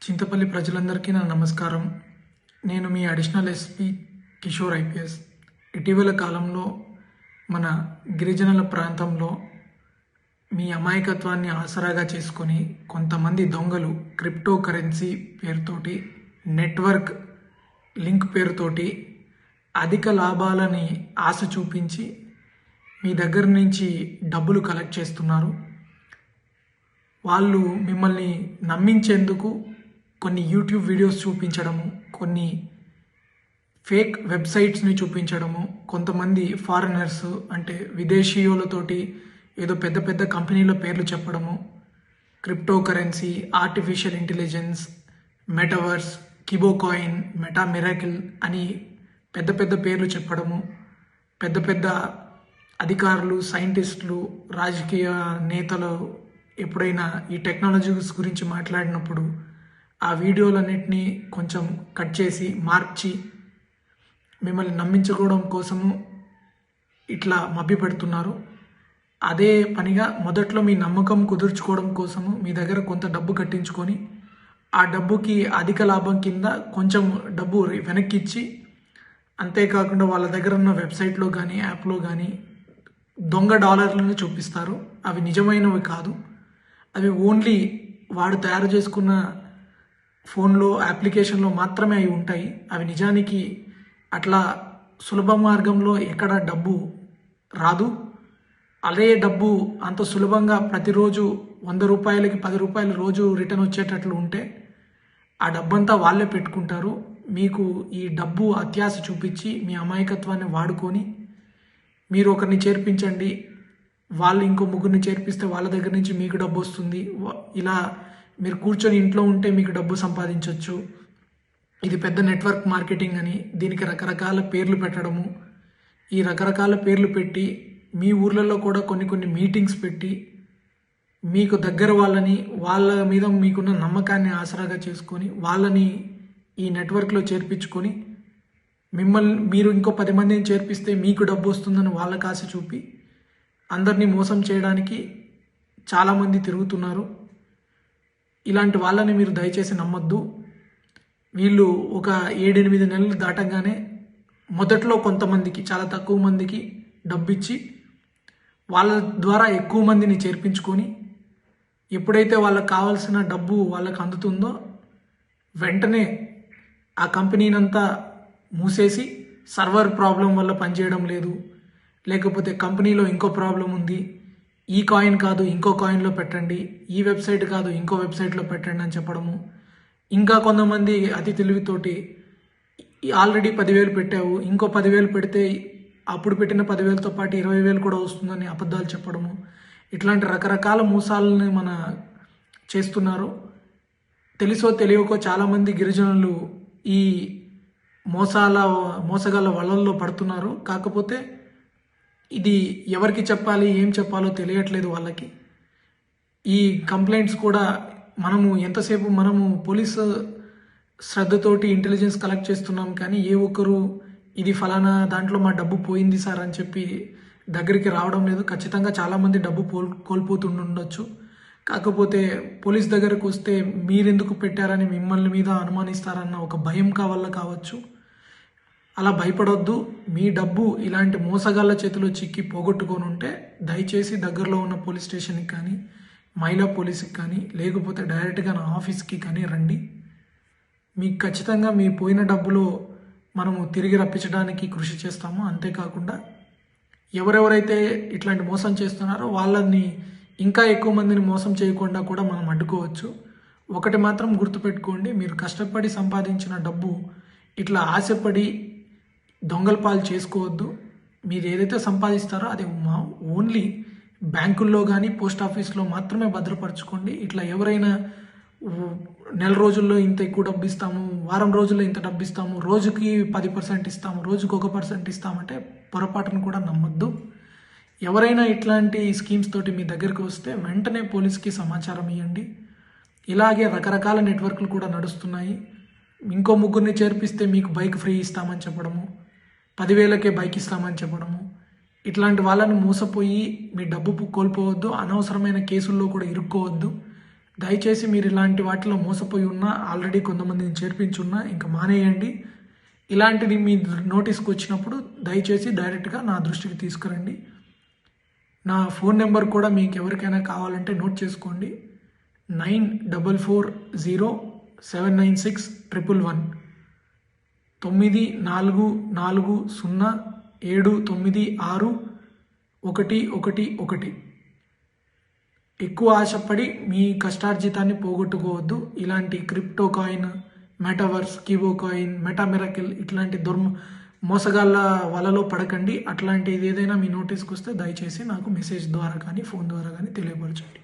చింతపల్లి ప్రజలందరికీ నా నమస్కారం. నేను మీ అడిషనల్ ఎస్పీ కిషోర్ ఐపీఎస్. ఇటీవల కాలంలో మన గిరిజనుల ప్రాంతంలో మీ అమాయకత్వాన్ని ఆసరాగా చేసుకొని కొంతమంది దొంగలు క్రిప్టో కరెన్సీ పేరుతోటి నెట్వర్క్ లింక్ పేరుతోటి అధిక లాభాలని ఆశ చూపించి మీ దగ్గర నుంచి డబ్బులు కలెక్ట్ చేస్తున్నారు. వాళ్ళు మిమ్మల్ని నమ్మించేందుకు కొన్ని యూట్యూబ్ వీడియోస్ చూపించడము కొన్ని ఫేక్ వెబ్సైట్స్ని చూపించడము కొంతమంది ఫారినర్స్ అంటే విదేశీయులతోటి ఏదో పెద్ద పెద్ద కంపెనీల పేర్లు చెప్పడము crypto currency artificial intelligence metaverse Kibocoin meta miracle అని పెద్ద పెద్ద పేర్లు చెప్పడము పెద్ద పెద్ద అధికారులు సైంటిస్టులు రాజకీయ నేతలు ఎప్పుడైనా ఈ టెక్నాలజీస్ గురించి మాట్లాడినప్పుడు ఆ వీడియోలన్నింటినీ కొంచెం కట్ చేసి మార్చి మిమ్మల్ని నమ్మించుకోవడం కోసము ఇట్లా మభ్యపెడుతున్నారు. అదే పనిగా మొదట్లో మీ నమ్మకం కుదుర్చుకోవడం కోసము మీ దగ్గర కొంత డబ్బు కట్టించుకొని ఆ డబ్బుకి అధిక లాభం కింద కొంచెం డబ్బు వెనక్కి ఇచ్చి అంతేకాకుండా వాళ్ళ దగ్గర ఉన్న వెబ్సైట్లో కానీ యాప్లో కానీ దొంగ డాలర్లను చూపిస్తారు. అవి నిజమైనవి కాదు. అవి ఓన్లీ వాడు తయారు చేసుకున్న ఫోన్లో అప్లికేషన్లో మాత్రమే అవి ఉంటాయి. అవి నిజానికి అట్లా సులభ మార్గంలో ఎక్కడ డబ్బు రాదు. అదే డబ్బు అంత సులభంగా ప్రతిరోజు వంద రూపాయలకి పది రూపాయలు రోజు రిటర్న్ వచ్చేటట్లు ఉంటే ఆ డబ్బంతా వాళ్ళే పెట్టుకుంటారు. మీకు ఈ డబ్బు అత్యాశ చూపించి మీ అమాయకత్వాన్ని వాడుకొని మీరు ఒకరిని చేర్పించండి. వాళ్ళు ఇంకో ముగ్గురిని చేర్పిస్తే వాళ్ళ దగ్గర నుంచి మీకు డబ్బు వస్తుంది. ఇలా మీరు కూర్చొని ఇంట్లో ఉంటే మీకు డబ్బు సంపాదించవచ్చు ఇది పెద్ద నెట్వర్క్ మార్కెటింగ్ అని దీనికి రకరకాల పేర్లు పెట్టడము. ఈ రకరకాల పేర్లు పెట్టి మీ ఊర్లలో కూడా కొన్ని కొన్ని మీటింగ్స్ పెట్టి మీకు దగ్గర వాళ్ళని వాళ్ళ మీద మీకున్న నమ్మకాన్ని ఆసరాగా చేసుకొని వాళ్ళని ఈ నెట్వర్క్లో చేర్పించుకొని మిమ్మల్ని మీరు ఇంకో పది మందిని చేర్పిస్తే మీకు డబ్బు వస్తుందని వాళ్ళకి ఆశ చూపి అందరినీ మోసం చేయడానికి చాలామంది తిరుగుతున్నారు. ఇలాంటి వాళ్ళని మీరు దయచేసి నమ్మొద్దు. వీళ్ళు ఒక ఏడెనిమిది నెలలు దాటంగానే మొదట్లో కొంతమందికి చాలా తక్కువ మందికి డబ్బిచ్చి వాళ్ళ ద్వారా ఎక్కువ మందిని చేర్పించుకొని ఎప్పుడైతే వాళ్ళకి కావాల్సిన డబ్బు వాళ్ళకు అందుతుందో వెంటనే ఆ కంపెనీనంతా మూసేసి సర్వర్ ప్రాబ్లం వల్ల పనిచేయడం లేదు. లేకపోతే కంపెనీలో ఇంకో ప్రాబ్లం ఉంది. ఈ కాయిన్ కాదు ఇంకో కాయిన్లో పెట్టండి ఈ వెబ్సైట్ కాదు ఇంకో వెబ్సైట్లో పెట్టండి అని చెప్పడము. ఇంకా కొంతమంది అతి తెలివితోటి ఆల్రెడీ పదివేలు పెట్టావు ఇంకో పదివేలు పెడితే అప్పుడు పెట్టిన పదివేలతో పాటు ఇరవై వేలు కూడా వస్తుందని అబద్ధాలు చెప్పడము. ఇట్లాంటి రకరకాల మోసాలని మన చేస్తున్నారు. తెలుసో తెలియకో చాలామంది గిరిజనులు ఈ మోసాల మోసగాళ్ళ వలల్లో పడుతున్నారు. కాకపోతే ఇది ఎవరికి చెప్పాలి ఏం చెప్పాలో తెలియట్లేదు వాళ్ళకి. ఈ కంప్లైంట్స్ కూడా మనము ఎంతసేపు మనము పోలీసు శ్రద్ధతోటి ఇంటెలిజెన్స్ కలెక్ట్ చేస్తున్నాం కానీ ఏ ఒక్కరు ఇది ఫలానా దాంట్లో మా డబ్బు పోయింది సార్ అని చెప్పి దగ్గరికి రావడం లేదు. ఖచ్చితంగా చాలామంది డబ్బు పోల్ కోల్పోతుండొచ్చు కాకపోతే పోలీస్ దగ్గరకు వస్తే మీరెందుకు పెట్టారని మిమ్మల్ని మీద అనుమానిస్తారన్న ఒక భయం కావల్ల కావచ్చు. అలా భయపడొద్దు. మీ డబ్బు ఇలాంటి మోసగాళ్ళ చేతిలో చిక్కి పోగొట్టుకొని ఉంటే దయచేసి దగ్గరలో ఉన్న పోలీస్ స్టేషన్కి కానీ మహిళా పోలీస్కి కానీ లేకపోతే డైరెక్ట్గా నా ఆఫీస్కి కానీ రండి. మీకు ఖచ్చితంగా మీ పోయిన డబ్బులో మనము తిరిగి రప్పించడానికి కృషి చేస్తాము. అంతేకాకుండా ఎవరెవరైతే ఇట్లాంటి మోసం చేస్తున్నారో వాళ్ళని ఇంకా ఎక్కువ మందిని మోసం చేయకుండా కూడా మనం అడ్డుకోవచ్చు. ఒకటి మాత్రం గుర్తుపెట్టుకోండి మీరు కష్టపడి సంపాదించిన డబ్బు ఇట్లా ఆశపడి దొంగల పాలు చేసుకోవద్దు. మీరు ఏదైతే సంపాదిస్తారో అది మా ఓన్లీ బ్యాంకుల్లో కానీ పోస్ట్ ఆఫీస్లో మాత్రమే భద్రపరచుకోండి. ఇట్లా ఎవరైనా నెల రోజుల్లో ఇంత ఎక్కువ డబ్బు ఇస్తాము వారం రోజుల్లో ఇంత డబ్బు ఇస్తాము రోజుకి పది పర్సెంట్ ఇస్తాము రోజుకి ఒక పర్సెంట్ ఇస్తామంటే పొరపాటును కూడా నమ్మొద్దు. ఎవరైనా ఇట్లాంటి స్కీమ్స్ తోటి మీ దగ్గరికి వస్తే వెంటనే పోలీస్కి సమాచారం ఇవ్వండి ఇలాగే రకరకాల నెట్వర్క్లు కూడా నడుస్తున్నాయి. ఇంకో ముగ్గురిని చేర్పిస్తే మీకు బైక్ ఫ్రీ ఇస్తామని చెప్పడము. పదివేలకే బైక్ ఇస్తామని చెప్పడము. ఇట్లాంటి వాళ్ళని మోసపోయి మీ డబ్బు కోల్పోవద్దు అనవసరమైన కేసుల్లో కూడా ఇరుక్కోవద్దు. దయచేసి మీరు ఇలాంటి వాటిలో మోసపోయి ఉన్నా ఆల్రెడీ కొంతమందిని చేర్పించున్నా ఇంకా మానేయండి. ఇలాంటిది మీ నోటీస్కి వచ్చినప్పుడు దయచేసి డైరెక్ట్గా నా దృష్టికి తీసుకురండి. నా ఫోన్ నెంబర్ కూడా మీకు ఎవరికైనా కావాలంటే నోట్ చేసుకోండి. Nine double four zero seven nine six triple one. తొమ్మిది నాలుగు నాలుగు సున్నా ఏడు తొమ్మిది ఆరు ఒకటి ఒకటి ఒకటి. ఎక్కువ ఆశపడి మీ కష్టార్జితాన్ని పోగొట్టుకోవద్దు. ఇలాంటి crypto coin metaverse Kibo coin meta miracle ఇట్లాంటి దుర్మ మోసగాళ్ళ వలలో పడకండి. అట్లాంటిది ఏదైనా మీ నోటీస్కి వస్తే దయచేసి నాకు మెసేజ్ ద్వారా కానీ ఫోన్ ద్వారా కానీ తెలియపరచండి.